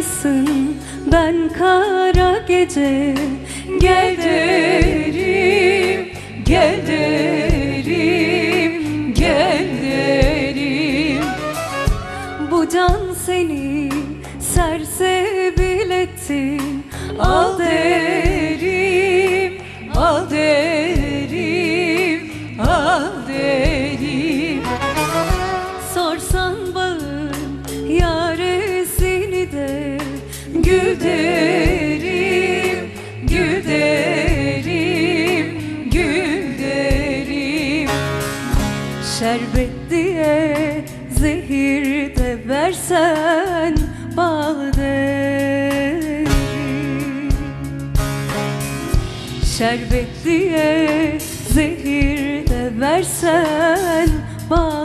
aysın ben kara gece Gel derim, gel derim, gel derim Bu can seni sersebil etti Al derim, Gül derim, gül derim, gül derim Şerbet diye zehir de versen bal derim. Şerbet diye zehir de versen bal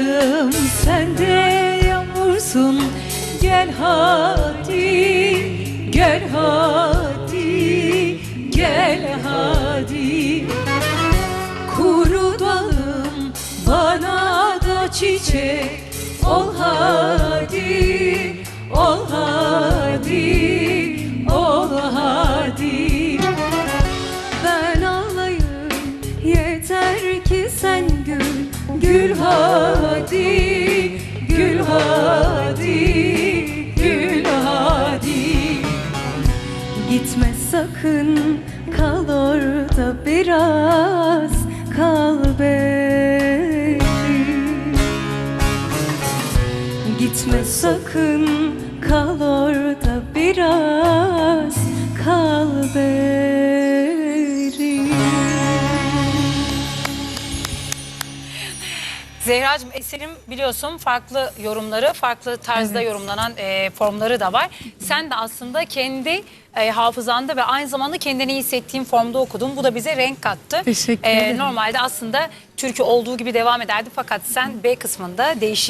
bozkırım sen de yağmursun. Gel hadi gel hadi gel hadi. Kuru dalım bana da çiçek Gitme sakın kal orada biraz kal benim Gitme sakın kal orada biraz Zehracığım eserim biliyorsun farklı yorumları, farklı tarzda yorumlanan e, formları da var. Sen de aslında kendi e, hafızanda ve aynı zamanda kendini iyi hissettiğin formda okudun. Bu da bize renk kattı. E, Teşekkür ederim. Normalde aslında türkü olduğu gibi devam ederdi fakat sen B kısmında değişik